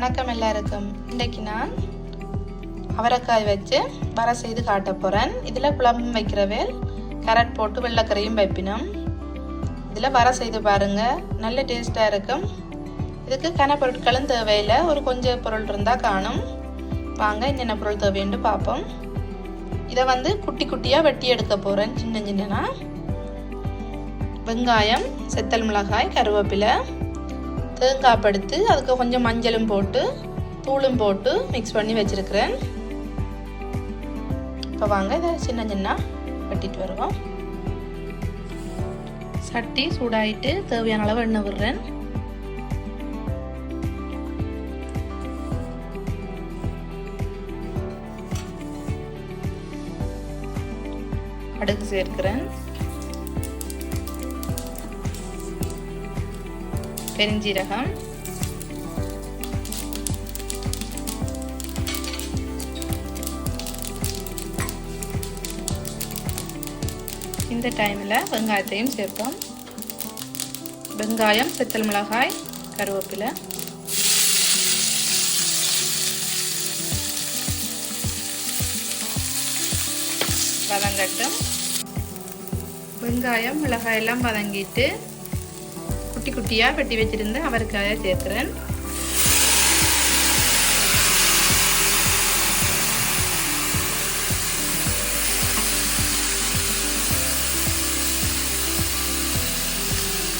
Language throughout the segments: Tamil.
வணக்கம் எல்லாருக்கும். இன்றைக்கு நான் அவரைக்காய் வச்சு வர செய்து காட்ட போகிறேன் இதில் குழம்பும் வைக்கிறவேல் கேரட் போட்டு வெள்ளைக்கரையும் வைப்பினோம். இதில் வர செய்து பாருங்கள் நல்ல டேஸ்ட்டாக இருக்கும். இதுக்கு கன பொருட்களும் தேவையில்லை. ஒரு கொஞ்சம் பொருள் இருந்தால் காணும். வாங்க என்னென்ன பொருள் தேவைன்னு பார்ப்போம். இதை வந்து குட்டி குட்டியாக வெட்டி எடுக்க போகிறேன் சின்ன சின்னனா. வெங்காயம் செத்தல் மிளகாய் கருவேப்பிலை. தேங்காய் படுத்து அதுக்கு கொஞ்சம் மஞ்சளும் போட்டு தூளும் போட்டு மிக்ஸ் பண்ணி வச்சுருக்கிறேன். இப்போ வாங்க இதை சின்ன சின்ன வெட்டிட்டு வருவோம். சட்டி சூடாயிட்டு தேவையான அளவு எண்ணெய் விடுறேன். அடுக்கு சேர்க்கிறேன். பெருஞ்சீரகம். இந்த டைமில் வெங்காயத்தையும் சேர்ப்போம். வெங்காயம் செத்தல் மிளகாய் கருவேப்பிலை. வதங்கட்டும். வெங்காயம் மிளகாய் எல்லாம் வதங்கிட்டு குட்டி குட்டியாக வெட்டி வச்சுருந்த அவரைக்காயை சேர்க்குறேன்.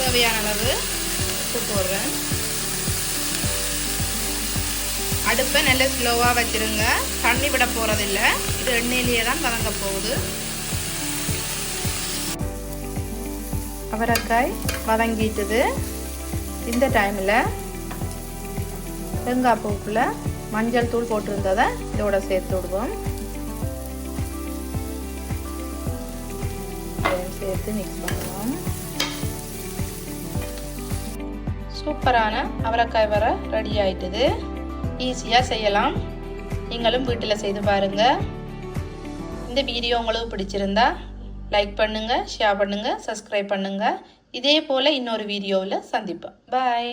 தேவையான அளவு உப்பு போடுறேன். அடுப்பை நல்ல ஸ்லோவாக வச்சுருங்க. தண்ணி விட போகிறதில்ல இது எண்ணெயிலேயே தான் கலங்க போகுது. அவரைக்காய் வதங்கிட்டுது. இந்த டைமில் தேங்காய் பூக்கில் மஞ்சள் தூள் போட்டிருந்ததை இதோட சேர்த்து விடுவோம். சேர்த்து மிக்ஸ் பண்ணுவோம். சூப்பரான அவரைக்காய் வர ரெடி ஆயிட்டுது. ஈஸியாக செய்யலாம். நீங்களும் வீட்டில் செய்து பாருங்கள் இந்த வீடியோ உங்களுக்கு பிடிச்சிருந்தா லைக் பண்ணுங்கள் ஷேர் பண்ணுங்கள் சப்ஸ்கிரைப் பண்ணுங்கள் இதே போல் இன்னொரு வீடியோவில் சந்திப்பேன் பாய்